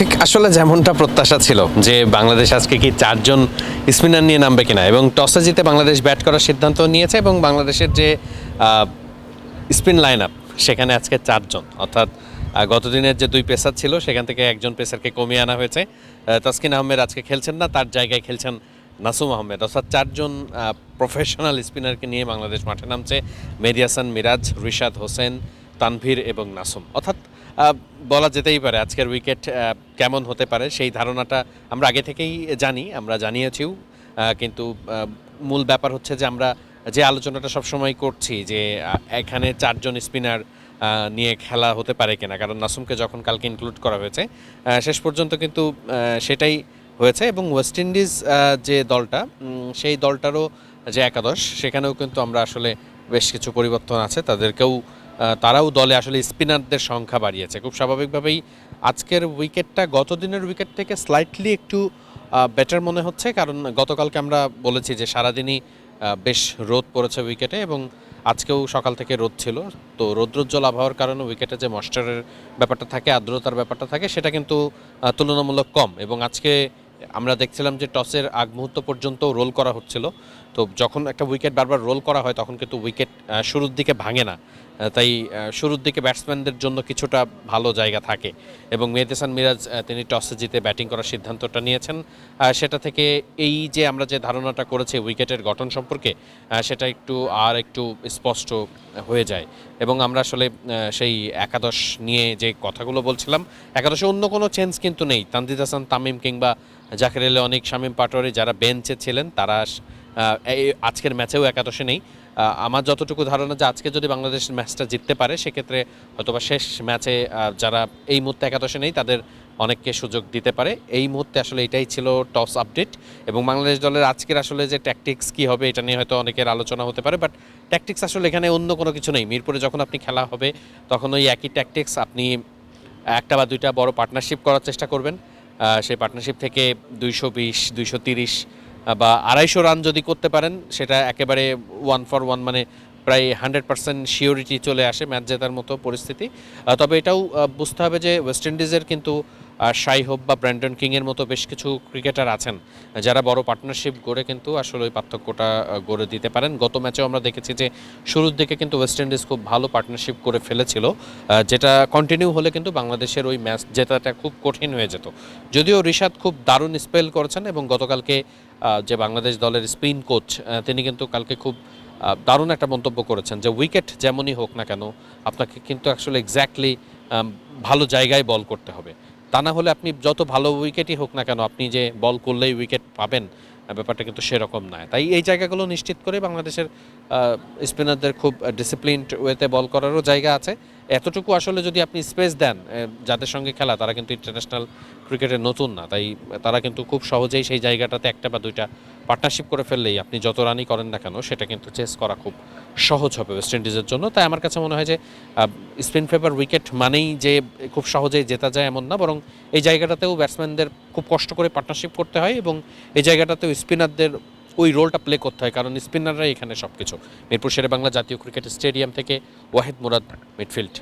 ঠিক আসলে যেমনটা প্রত্যাশা ছিল যে বাংলাদেশ আজকে কি চারজন স্পিনার নিয়ে নামবে কিনা এবং টসে জিতে বাংলাদেশ ব্যাট করার সিদ্ধান্ত নিয়েছে এবং বাংলাদেশের যে স্পিন লাইন আপ সেখানে আজকে চারজন। অর্থাৎ গতদিনের যে দুই পেসার ছিল, সেখান থেকে একজন পেসারকে কমিয়ে আনা হয়েছে। তাসকিন আহমেদ আজকে খেলছেন না, তার জায়গায় খেলছেন নাসুম আহমেদ। অর্থাৎ চারজন প্রফেশনাল স্পিনারকে নিয়ে বাংলাদেশ মাঠে নামছে মেরিয়াসান মিরাজ, রিশাদ হোসেন, তানভীর এবং নাসুম। অর্থাৎ বলা যেতেই পারে আজকের উইকেট কেমন হতে পারে সেই ধারণাটা আমরা আগে থেকেই জানি, আমরা জানিয়েছিও কিন্তু মূল ব্যাপার হচ্ছে যে আমরা যে আলোচনাটা সবসময় করছি যে এখানে চারজন স্পিনার নিয়ে খেলা হতে পারে কিনা, কারণ নাসুমকে যখন কালকে ইনক্লুড করা হয়েছে শেষ পর্যন্ত কিন্তু সেটাই হয়েছে এবং ওয়েস্ট ইন্ডিজ যে দলটা সেই দলটারও যে একাদশ, সেখানেও কিন্তু আমরা আসলে বেশ কিছু পরিবর্তন আছে, তাদেরকেও তারাও দলে আসলে স্পিনারদের সংখ্যা বাড়িয়েছে। খুব স্বাভাবিকভাবেই আজকের উইকেটটা গত দিনের উইকেট থেকে স্লাইটলি একটু বেটার মনে হচ্ছে। কারণ গতকালকে আমরা বলেছি যে সারাদিনই বেশ রোদ পড়েছে উইকেটে এবং আজকেও সকাল থেকে রোদ ছিল। তো রৌদ্রোজ্জ্বল আবহাওয়ার কারণে উইকেটে যে ময়েশ্চারের ব্যাপারটা থাকে, আর্দ্রতার ব্যাপারটা থাকে, সেটা কিন্তু তুলনামূলক কম এবং আজকে আমরা দেখছিলাম যে টসের আগ মুহূর্ত পর্যন্ত রোল করা হচ্ছিল। তো যখন একটা উইকেট বারবার রোল করা হয়, তখন কিন্তু উইকেট শুরুর দিকে ভাঙে না। তাই শুরুর দিকে ব্যাটসম্যানদের জন্য কিছুটা ভালো জায়গা থাকে এবং মেহদেসান মিরাজ তিনি টসে জিতে ব্যাটিং করার সিদ্ধান্তটা নিয়েছেন। সেটা থেকে এই যে আমরা যে ধারণাটা করেছি উইকেটের গঠন সম্পর্কে সেটা একটু আর একটু স্পষ্ট হয়ে যায় এবং আমরা আসলে সেই একাদশ নিয়ে যে কথাগুলো বলছিলাম, একাদশে অন্য কোনো চেঞ্জ কিন্তু নেই। তানজিদ হাসান, তামিম কিংবা জাকির আলী অনেক, শামীম পাটোয়ারি যারা বেঞ্চে ছিলেন, তারা এই আজকের ম্যাচেও একাদশে নেই। আমার যতটুকু ধারণা যে আজকে যদি বাংলাদেশ ম্যাচটা জিততে পারে, সেক্ষেত্রে হয়তোবা শেষ ম্যাচে যারা এই মুহূর্তে একাদশে নেই, তাদের অনেককে সুযোগ দিতে পারে। এই মুহূর্তে আসলে এটাই ছিল টস আপডেট এবং বাংলাদেশ দলের আজকের আসলে যে ট্যাকটিক্স কি হবে, এটা নিয়ে হয়তো অনেকের আলোচনা হতে পারে বাট ট্যাকটিক্স আসলে এখানে অন্য কোনো কিছু নেই। মিরপুরে যখন আপনি খেলা হবে, তখন ওই একই ট্যাকটিক্স আপনি একটা বা দুইটা বড় পার্টনারশিপ করার চেষ্টা করবেন। সেই পার্টনারশিপ থেকে দুইশো বিশ, দুইশো তিরিশ বা আড়াইশো রান যদি করতে পারেন, সেটা একেবারে ওয়ান ফর ওয়ান মানে প্রায় হান্ড্রেড পার্সেন্ট শিওরিটি চলে আসে ম্যাচ জেতার মতো পরিস্থিতি। তবে এটাও বুঝতে হবে যে ওয়েস্ট ইন্ডিজের কিন্তু শাই হোপ বা ব্র্যান্ডন কিংয়ের মতো বেশ কিছু ক্রিকেটার আছেন, যারা বড় পার্টনারশিপ গড়ে কিন্তু আসলে ওই পার্থক্যটা গড়ে দিতে পারেন। গত ম্যাচেও আমরা দেখেছি যে শুরুর দিকে কিন্তু ওয়েস্ট ইন্ডিজ খুব ভালো পার্টনারশিপ করে ফেলেছিল যেটা কন্টিনিউ হলে কিন্তু বাংলাদেশের ওই ম্যাচ জেতাটা খুব কঠিন হয়ে যেত। যদিও রিশাদ খুব দারুণ স্পেল করেছেন এবং গতকালকে যে বাংলাদেশ দলের স্পিন কোচ তিনি কিন্তু কালকে খুব দারুণ একটা মন্তব্য করেছেন যে উইকেট যেমনই হোক না কেন, আপনাকে কিন্তু আসলে এক্স্যাক্টলি ভালো জায়গায় বল করতে হবে। তা না হলে আপনি যত ভালো উইকেটই হোক না কেন, আপনি যে বল করলেই উইকেট পাবেন ব্যাপারটা কিন্তু সেরকম নয়। তাই এই জায়গাগুলো নিশ্চিত করে বাংলাদেশের স্পিনারদের খুব ডিসিপ্লিনড ওয়েতে বল করারও জায়গা আছে। এতটুকু আসলে যদি আপনি স্পেস দেন যাদের সঙ্গে খেলা, তারা কিন্তু ইন্টারন্যাশনাল ক্রিকেটে নতুন না। তাই তারা কিন্তু খুব সহজেই সেই জায়গাটাতে একটা বা দুইটা পার্টনারশিপ করে ফেললেই আপনি যত রানই করেন না কেন, সেটা কিন্তু চেস করা খুব সহজ হবে ওয়েস্ট ইন্ডিজের জন্য। তাই আমার কাছে মনে হয় যে স্পিন ফেভার উইকেট মানেই যে খুব সহজেই জেতা যায় এমন না, বরং এই জায়গাটাতেও ব্যাটসম্যানদের খুব কষ্ট করে পার্টনারশিপ করতে হয় এবং এই জায়গাটাতেও স্পিনারদের ওই রোলটা প্লে করতে হয়, কারণ স্পিনাররাই এখানে সব কিছু মিরপুর শেরে বাংলা জাতীয় ক্রিকেট স্টেডিয়াম থেকে ওয়াহিদ মুরাদ মিডফিল্ড